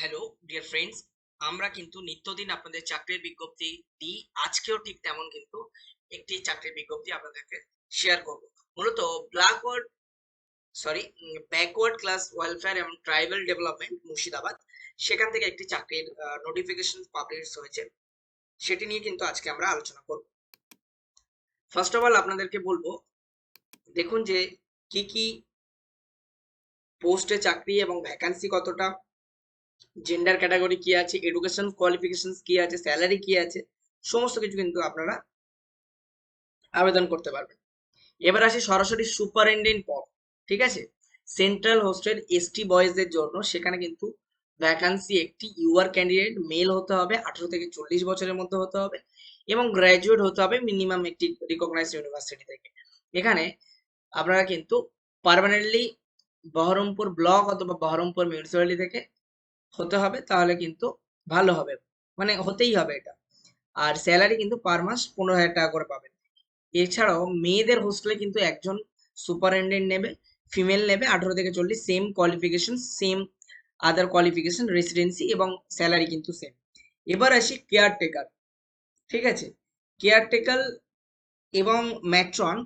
Hello dear friends আমরা কিন্তু নিত্যদিন আপনাদের চাকরির বিজ্ঞপ্তি দিই। আজকেও ঠিক তেমন কিন্তু একটি চাকরির বিজ্ঞপ্তি আপনাদেরকে শেয়ার করব। মূলত blackward sorry backward class welfare এবং ট্রাইবাল ডেভেলপমেন্ট মুর্শিদাবাদ, সেখান থেকে একটি চাকরির নোটিফিকেশন পাবলিশ হয়েছে। সেটি নিয়ে কিন্তু আজকে আমরা আলোচনা করব। ফার্স্ট অফ অল আপনাদেরকে বলব, দেখুন যে কি কি পোস্টে চাকরি এবং ভ্যাকান্সি কতটা জেন্ডার ক্যাটাগরি কি আছে এডুকেশন কোয়ালিফিকেশন কি আছে স্যালারি কি আছে, সমস্ত কিছু কিন্তু আপনারা আবেদন করতে পারবেন। এবার আসি সরাসরি সুপারিনটেন্ডেন্ট পদ, ঠিক আছে? সেন্ট্রাল হোস্টেল এসটি বয়েজদের জন্য সেখানে কিন্তু ভ্যাকান্সি একটি ইউআর ক্যান্ডিডেট মেল হতে হবে, আঠারো থেকে চল্লিশ বছরের মধ্যে হতে হবে এবং গ্র্যাজুয়েট হতে হবে মিনিমাম একটি রিকগনাইজড ইউনিভার্সিটি থেকে। এখানে আপনারা কিন্তু পার্মানেন্টলি বহরমপুর ব্লক অথবা বহরমপুর মিউনিসিপ্যালিটি থেকে হতে হবে, তাহলে কিন্তু ভালো হবে। মানে হতেই হবে এটা। আর স্যালারি কিন্তু পার মাস পনেরো হাজার টাকা করে পাবেন। এছাড়াও মেয়েদের হোস্টেলে কিন্তু একজন সুপারিনটেন্ডেন্ট নেবে ফিমেল নেবে আঠারো থেকে চল্লিশ same qualification same other qualification residency এবং স্যালারি কিন্তু সেম এবার আসি কেয়ারটেকার ঠিক আছে? কেয়ারটেকার এবং ম্যাট্রন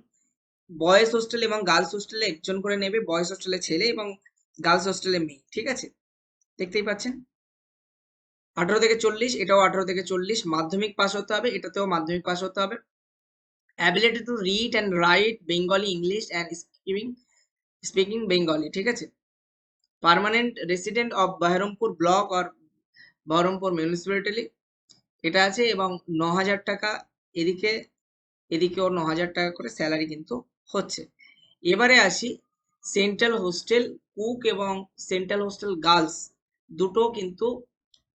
বয়েজ হোস্টেল এবং গার্লস হোস্টেলে একজন করে নেবে বয়েজ হোস্টেলে ছেলে এবং গার্লস হোস্টেলে মেয়ে, ঠিক আছে? দেখতেই পাচ্ছেন? আঠারো থেকে চল্লিশ, এটাও আঠারো থেকে চল্লিশ। মাধ্যমিক পাস হতে হবে, এটাতেও মাধ্যমিক পাস হতে হবে। Ability to read and write Bengali English and speaking speaking Bengali ঠিক আছে? Permanent resident of Baharampur block or Baharampur municipality এটা আছে এবং ন হাজার টাকা এদিকে এদিকেও ন হাজার টাকা করে স্যালারি কিন্তু হচ্ছে। এবারে আসি সেন্ট্রাল হোস্টেল কুক এবং সেন্ট্রাল হোস্টেল গার্লস দুটো কিন্তু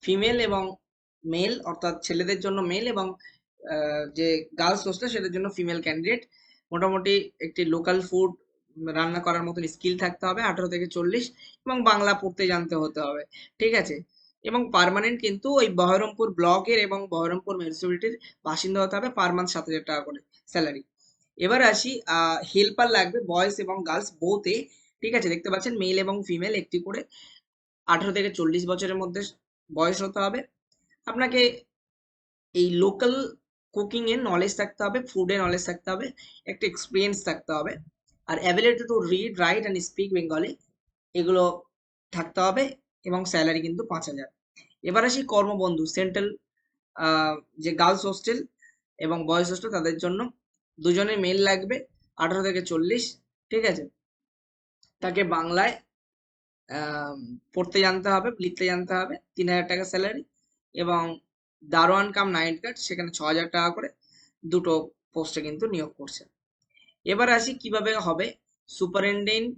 ফিমেল এবং মেল অর্থাৎ ছেলেদের জন্য মেল এবং যে গার্লস হোস্টেল সেটার জন্য ফিমেল ক্যান্ডিডেট মোটামুটি একটি লোকাল ফুড রান্না করার মতন স্কিল থাকতে হবে, আঠারো থেকে চল্লিশ, এবং বাংলা পড়তে জানতে হতে হবে। ঠিক আছে? এবং পারমানেন্ট কিন্তু ওই বহরমপুর ব্লকের এবং বহরমপুর মিউনিসিপ্যালিটির বাসিন্দা হতে হবে পার মান্থ সাত হাজার টাকা করে স্যালারি এবার আসি হেল্পার লাগবে বয়েজ এবং গার্লস বোতে ঠিক আছে? দেখতে পাচ্ছেন মেল এবং ফিমেল একটি করে। আঠারো থেকে চল্লিশ বছরের মধ্যে বয়স হতে হবে। আপনাকে এই লোকাল কুকিং এর নলেজ থাকতে হবে ফুডের নলেজ থাকতে হবে, একটা এক্সপিরিয়েন্স থাকতে হবে। আর ability to read write and speak Bengali এগুলো থাকতে হবে এবং স্যালারি কিন্তু পাঁচ হাজার। এবার আসি কর্মবন্ধু সেন্ট্রাল যে গার্লস হোস্টেল এবং বয়েজ হোস্টেল তাদের জন্য দুজনে মেল লাগবে, আঠারো থেকে চল্লিশ, ঠিক আছে? তাকে বাংলায় পড়তে জানতে হবে, লিখতে জানতে হবে, তিন হাজার টাকা স্যালারি এবং দারোয়ান কাম নাইট গার্ড সেখানে ছ হাজার টাকা করে দুটো পোস্টে কিন্তু নিয়োগ করছে। এবার আসি কীভাবে হবে সুপারিনটেন্ডেন্ট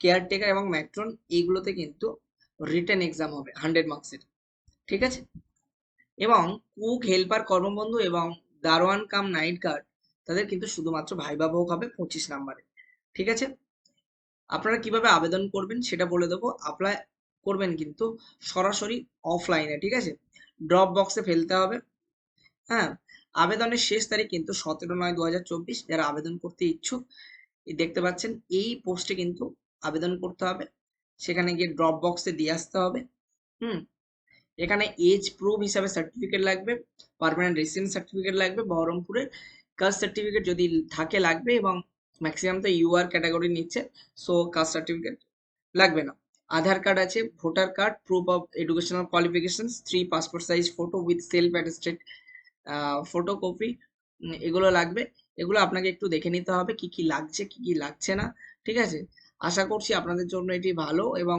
কেয়ারটেকার এবং ম্যাট্রন এইগুলোতে কিন্তু রিটার্ন এক্সাম হবে হান্ড্রেড মার্কসের ঠিক আছে? এবং কুক হেল্পার কর্মবন্ধু এবং দারোয়ান কাম নাইট গার্ড তাদের কিন্তু শুধুমাত্র ভাইবা হবে পঁচিশ নাম্বারে ঠিক আছে? আপনারা কীভাবে আবেদন করবেন সেটা বলে দেবো। অ্যাপ্লাই করবেন কিন্তু সরাসরি অফলাইনে ঠিক আছে? ড্রপ বক্সে ফেলতে হবে। হ্যাঁ? আবেদনের শেষ তারিখ কিন্তু সতেরো নয় দু যারা আবেদন করতে ইচ্ছুক দেখতে পাচ্ছেন এই পোস্টে কিন্তু আবেদন করতে হবে। সেখানে গিয়ে ড্রপ বক্সে দিয়ে আসতে হবে। হুম? এখানে এজ প্রুফ হিসাবে সার্টিফিকেট লাগবে পারমানেন্ট রেসিডেন্ট সার্টিফিকেট লাগবে, বহরমপুরের কাস্ট সার্টিফিকেট যদি থাকে লাগবে এবং ম্যাক্সিমাম তো ইউআর ক্যাটাগরি নিচ্ছে সো কাস্ট সার্টিফিকেট লাগবে না। আধার কার্ড আছে voter card proof of educational qualifications three passport size photo with self attested photo copy এগুলো লাগবে। এগুলো আপনাকে একটু দেখে নিতে হবে কি কি লাগছে, কি কি লাগছে না, ঠিক আছে? আশা করছি আপনাদের জন্য এটি ভালো এবং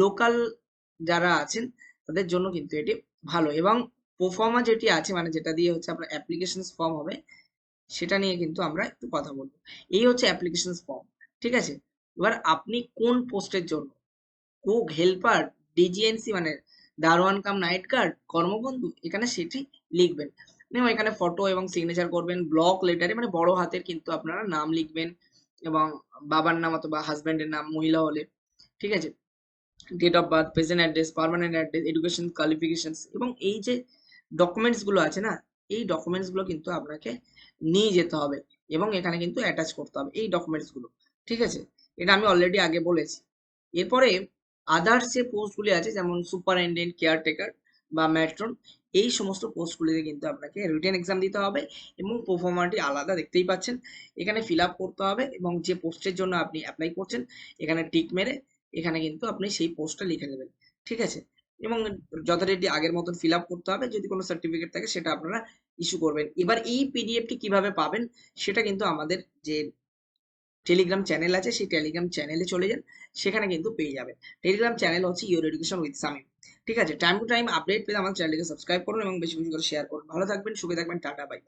লোকাল যারা আছেন, তাদের জন্য কিন্তু এটি ভালো এবং প্রোফর্মা যেটি আছে মানে যেটা দিয়ে হচ্ছে আপনার অ্যাপ্লিকেশন ফর্ম হবে সেটা নিয়ে কিন্তু আমরা একটু কথা বলব। এই হচ্ছে অ্যাপ্লিকেশন ফর্ম ঠিক আছে? এবার আপনি কোন পোস্টের জন্য? কুক হেল্পার ডিজিএনসি মানে দারোয়ান কাম নাইট গার্ড কর্মবন্ধু, এখানে সেটি লিখবেন। এখানে ফটো এবং সিগনেচার করবেন ব্লক লেটারে মানে বড় হাতের কিন্তু আপনারা নাম লিখবেন এবং বাবার নাম অথবা হাজব্যান্ডের নাম মহিলা হলে, ঠিক আছে? Date of birth present address permanent address education qualifications এবং এই যে ডকুমেন্টসগুলো আছে না এই ডকুমেন্টসগুলো কিন্তু আপনাকে নিয়ে যেতে হবে এবং এখানে কিন্তু অ্যাটাচ করতে হবে এই ডকুমেন্টসগুলো ঠিক আছে? এটা আমি অলরেডি আগে বলেছি। এরপরে আদার্স যে পোস্টগুলি আছে, যেমন সুপারিনটেন্ডেন্ট কেয়ারটেকার বা ম্যাট্রন এই সমস্ত পোস্টগুলিতে কিন্তু আপনাকে রিটেন এক্সাম দিতে হবে এবং পারফরমারটি আলাদা দেখতেই পাচ্ছেন। এখানে ফিল করতে হবে এবং যে পোস্টের জন্য আপনি অ্যাপ্লাই করছেন, এখানে টিক মেরে এখানে কিন্তু আপনি সেই পোস্টটা লিখে নেবেন, ঠিক আছে? এবং যথারীতি আগের মতন ফিল আপ করতে হবে। যদি কোনো সার্টিফিকেট থাকে, সেটা আপনারা ইস্যু করবেন। এবার এই পিডিএফটি কীভাবে পাবেন, সেটা কিন্তু আমাদের যে টেলিগ্রাম চ্যানেল আছে, সেই টেলিগ্রাম চ্যানেলে চলে যান। সেখানে কিন্তু পেয়ে যাবেন। টেলিগ্রাম চ্যানেল হচ্ছে ইউর এডুকেশন উইথ সামিম ঠিক আছে? টাইম টু টাইম আপডেট পেলে আমাদের চ্যানেলটিকে সাবস্ক্রাইব করুন এবং বেশি বেশি করে শেয়ার করুন। ভালো থাকবেন, সুখে থাকবেন, টাটা বাই